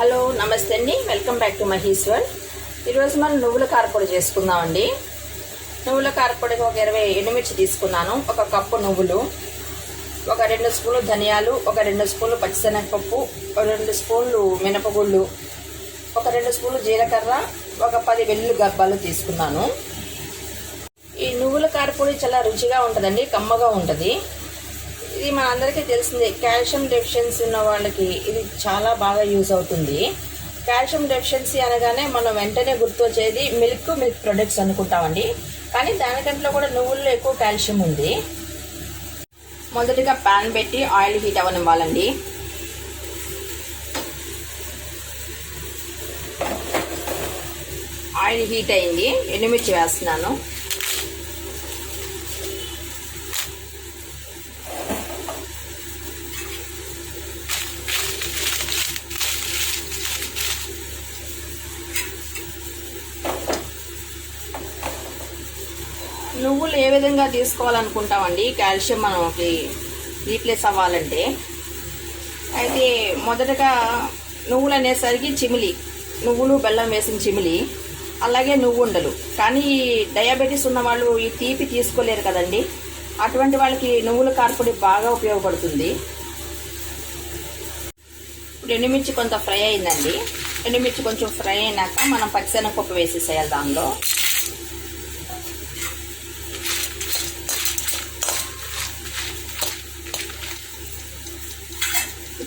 Hello నమస్తే అండి. Welcome back to Maheshwar. ఈరోజు మనం నువ్వుల కారపొడి చేసుకుందామండి. నువ్వుల కారపొడికి ఒక ఇరవై ఎండుమిర్చి తీసుకున్నాను. ఒక కప్పు నువ్వులు ఒక రెండు స్పూన్లు ధనియాలు ఒక రెండు స్పూన్లు పచ్చిశనగపప్పు ఒక రెండు స్పూన్లు మినపగుళ్ళు ఒక రెండు స్పూన్లు జీలకర్ర ఒక పది వెల్లుల్లి గబ్బాలు తీసుకున్నాను. ఈ నువ్వుల కారపొడి చాలా రుచిగా ఉంటుందండి కమ్మగా ఉంటుంది. ఇది మన అందరికీ తెలిసిందే కాల్షియం డెఫిషియన్సీ ఉన్న వాళ్ళకి ఇది చాలా బాగా యూజ్ అవుతుంది. కాల్షియం డెఫిషియన్సీ అనగానే మనం వెంటనే గుర్తు వచ్చేది మిల్క్ మిల్క్ ప్రొడక్ట్స్ అనుకుంటామండి. కానీ దానికంట్లో కూడా నువ్వుల్లో ఎక్కువ కాల్షియం ఉంది. మొదటిగా ప్యాన్ పెట్టి ఆయిల్ హీట్ అవ్వనివ్వాలండి. ఆయిల్ హీట్ అయింది. ఎండుమిర్చి వేస్తున్నాను. నువ్వులు ఏ విధంగా తీసుకోవాలనుకుంటామండి కాల్షియం మనకి రీప్లేస్ అవ్వాలంటే? అయితే మొదటగా నువ్వులు అనేసరికి చిమిలి. నువ్వులు బెల్లం వేసిన చిమిలి. అలాగే నువ్వుండలు. కానీ ఈ డయాబెటీస్ ఉన్న వాళ్ళు ఈ తీపి తీసుకోలేరు కదండి. అటువంటి వాళ్ళకి నువ్వుల కార్పొడి బాగా ఉపయోగపడుతుంది. ఇప్పుడు ఎండుమిర్చి కొంత ఫ్రై అయిందండి. ఎండుమిర్చి కొంచెం ఫ్రై అయినాక మనం పచ్చిశనగపప్పు వేసేసేయాలి దానిలో.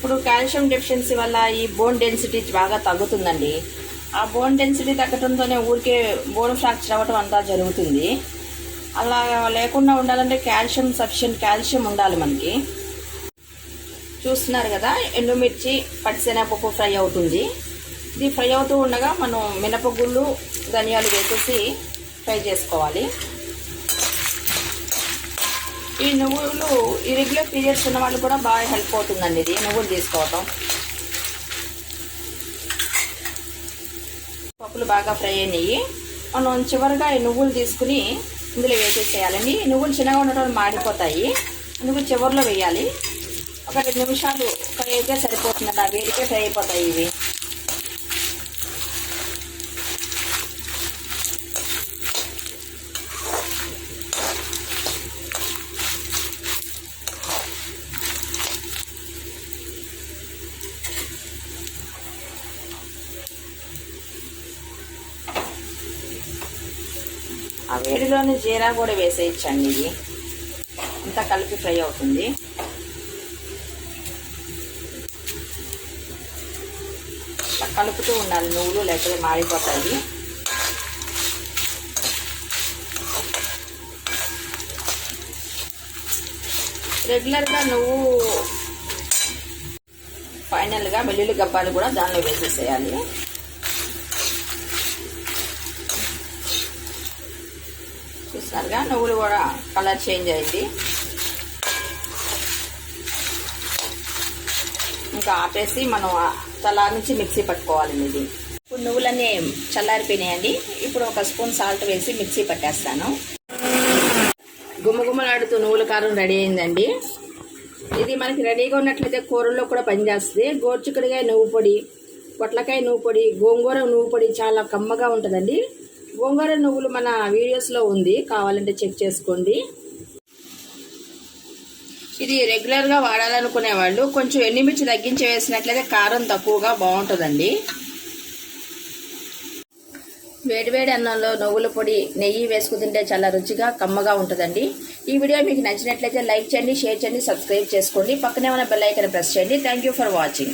ఇప్పుడు కాల్షియం డెఫిషియన్సీ వల్ల ఈ బోన్ డెన్సిటీ బాగా తగ్గుతుందండి. ఆ బోన్ డెన్సిటీ తగ్గడంతోనే ఊరికే బోన్ ఫ్రాక్చర్ అవ్వటం అంతా జరుగుతుంది. అలా లేకుండా ఉండాలంటే కాల్షియం సఫిషియంట్ కాల్షియం ఉండాలి మనకి. చూస్తున్నారు కదా ఎండుమిర్చి పచ్చిశనగపప్పు ఫ్రై అవుతుంది. ఇది ఫ్రై అవుతూ ఉండగా మనం మినపగుళ్ళు ధనియాలు వేసేసి ఫ్రై చేసుకోవాలి. ఈ నువ్వులు ఇరెగ్యులర్ పీరియడ్స్ ఉన్న వాళ్ళు కూడా బాగా హెల్ప్ అవుతుందండి ఇది. నువ్వులు తీసుకోవటం. పప్పులు బాగా ఫ్రై అయినాయి. మనం చివరిగా ఈ నువ్వులు తీసుకుని ఇందులో వేసేసేయాలండి. ఈ నువ్వులు చిన్నగా ఉండటం మాడిపోతాయి. నువ్వు చివరిలో వేయాలి. ఒక రెండు నిమిషాలు ఫ్రై అయితే సరిపోతుందండి. ఆ వేడికే ఫ్రై అయిపోతాయి ఇవి. ఆ వేడిలోని జీరా కూడా వేసేయచ్చండి ఇది. అంతా కలిపి ఫ్రై అవుతుంది. కలుపుతూ ఉండాలి నువ్వులు లేకపోతే మాడిపోతాయి. రెగ్యులర్గా నువ్వు ఫైనల్గా వెల్లుల్లి గబ్బాలు కూడా దానిలో వేసేసేయాలి. చూస్తారుగా నువ్వులు కూడా కలర్ చేంజ్ అయింది. ఇంకా ఆపేసి మనం చల్లారి నుంచి మిక్సీ పట్టుకోవాలండి ఇది ఇప్పుడు నువ్వులన్నీ చల్లారిపోయినాయండి. ఇప్పుడు ఒక స్పూన్ సాల్ట్ వేసి మిక్సీ పట్టేస్తాను. గుమ్మగుమ్మలాడుతూ నువ్వుల కారం రెడీ అయిందండి. ఇది మనకి రెడీగా ఉన్నట్లయితే కూరల్లో కూడా పనిచేస్తుంది గోర్చుకుడికాయ నువ్వు పొడి పొట్లకాయ నువ్వు పొడి గోంగూర నువ్వు పొడి చాలా కమ్మగా ఉంటుందండి. గోంగూర నువ్వులు మన వీడియోస్లో ఉంది. కావాలంటే చెక్ చేసుకోండి. ఇది రెగ్యులర్గా వాడాలనుకునే వాళ్ళు కొంచెం ఎండిమిర్చి తగ్గించి వేసినట్లయితే కారం తక్కువగా బాగుంటుందండి. వేడివేడి అన్నంలో నువ్వుల పొడి నెయ్యి వేసుకు తింటే చాలా రుచిగా కమ్మగా ఉంటుందండి. ఈ వీడియో మీకు నచ్చినట్లయితే లైక్ చేయండి షేర్ చేయండి సబ్స్క్రైబ్ చేసుకోండి. పక్కనే ఉన్న బెల్ ఐకన్ ప్రెస్ చేయండి. Thank for watching